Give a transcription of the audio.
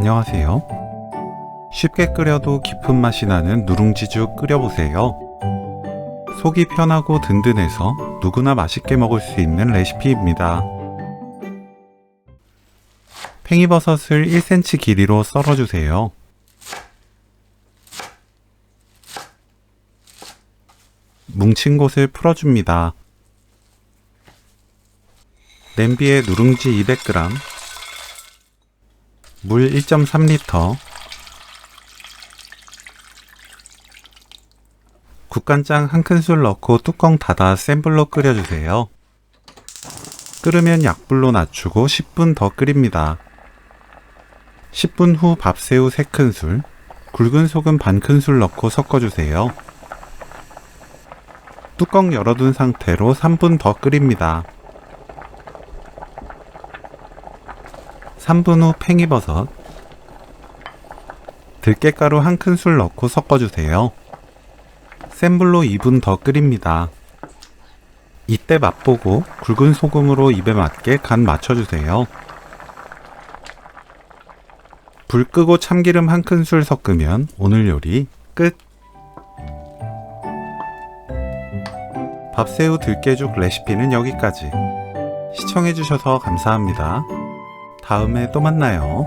안녕하세요. 쉽게 끓여도 깊은 맛이 나는 누룽지죽 끓여보세요. 속이 편하고 든든해서 누구나 맛있게 먹을 수 있는 레시피입니다. 팽이버섯을 1cm 길이로 썰어주세요. 뭉친 곳을 풀어줍니다. 냄비에 누룽지 200g, 물 1.3리터, 국간장 한 큰술 넣고 뚜껑 닫아 센 불로 끓여주세요. 끓으면 약불로 낮추고 10분 더 끓입니다. 10분 후 밥새우 3큰술, 굵은 소금 반 큰술 넣고 섞어주세요. 뚜껑 열어둔 상태로 3분 더 끓입니다. 3분 후 팽이버섯, 들깨가루 한 큰술 넣고 섞어주세요. 센 불로 2분 더 끓입니다. 이때 맛보고 굵은 소금으로 입에 맞게 간 맞춰주세요. 불 끄고 참기름 한 큰술 섞으면 오늘 요리 끝! 밥새우 들깨죽 레시피는 여기까지. 시청해주셔서 감사합니다. 다음에 또 만나요.